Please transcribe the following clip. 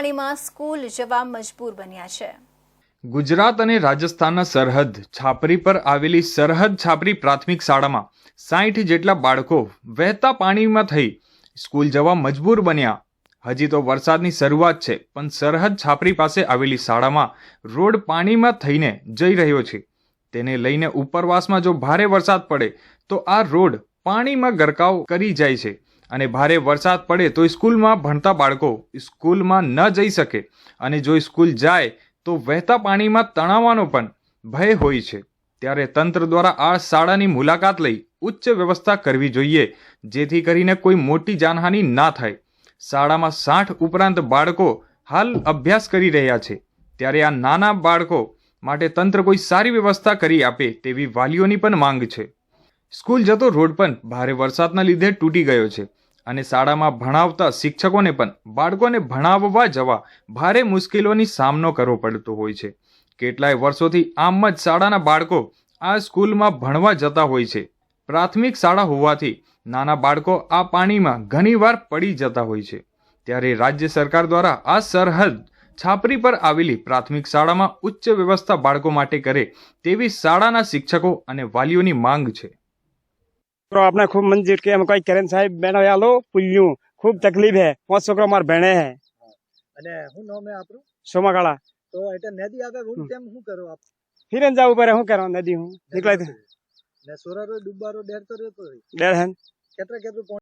પાણીમાં સ્કૂલ જવા મજબૂર બન્યા છે. ગુજરાત અને રાજસ્થાનના સરહદ છાપરી પર આવેલી સરહદ છાપરી પ્રાથમિક શાળામાં સાઠ જેટલા બાળકો વહેતા પાણીમાં થઈ સ્કૂલ જવા મજબૂર બન્યા. હજી તો વરસાદની શરૂઆત છે, પણ સરહદ છાપરી પાસે આવેલી શાળામાં રોડ પાણીમાં થઈને જઈ રહ્યો છે. તેને લઈને ઉપરવાસમાં જો ભારે વરસાદ પડે, તો આ રોડ પાણીમાં ગરકાવ કરી જાય છે. અને ભારે વરસાદ પડે તો સ્કૂલમાં ભણતા બાળકો સ્કૂલમાં ન જઈ શકે. અને જો સ્કૂલ જાય તો વહેતા પાણીમાં તણાવવાનો પણ ભય હોય છે. ત્યારે તંત્ર દ્વારા આ શાળાની મુલાકાત લઈ ઉચ્ચ વ્યવસ્થા કરવી જોઈએ, જેથી કરીને કોઈ મોટી જાનહાનિ ના થાય. શાળામાં સાઠ ઉપરાંત બાળકો હાલ અભ્યાસ કરી રહ્યા છે. ત્યારે આ નાના બાળકો માટે તંત્ર કોઈ સારી વ્યવસ્થા કરી આપે તેવી વાલીઓની પણ માંગ છે. સ્કૂલ જતો રોડ પણ ભારે વરસાદના લીધે તૂટી ગયો છે. અને શાળામાં ભણાવતા શિક્ષકોને પણ બાળકોને ભણાવવા જવા ભારે મુશ્કેલીઓની સામનો કરવો પડતો હોય છે. કેટલાય વર્ષોથી આમ જ શાળાના બાળકો આ સ્કૂલમાં ભણવા જતા હોય છે. પ્રાથમિક શાળા હોવાથી નાના બાળકો આ પાણીમાં ઘણીવાર પડી જતા હોય છે. ત્યારે રાજ્ય સરકાર દ્વારા આ સરહદ છાપરી પર આવેલી પ્રાથમિક શાળામાં ઉચ્ચ વ્યવસ્થા બાળકો માટે કરે તેવી શાળાના શિક્ષકો અને વાલીઓની માંગ છે. છોકરો આપણે ખૂબ મંજૂર કે એમ કઈ કરેન સાહેબ બેનો આલો પુલ્યું ખૂબ તકલીફ હે. પાંચ છોકરો માર ભણે હે. અને હું નામ હે આપણું? સોમાકાળા તો એટલે નદી આગળ હું તેમ હું કરો આપ? ફિરન જાવ પડે હું કરો નદી હું. નીકળાય ને સોરારો ડુબારો ડેર તો રહેતો ડેર હે કેટલા કેટલું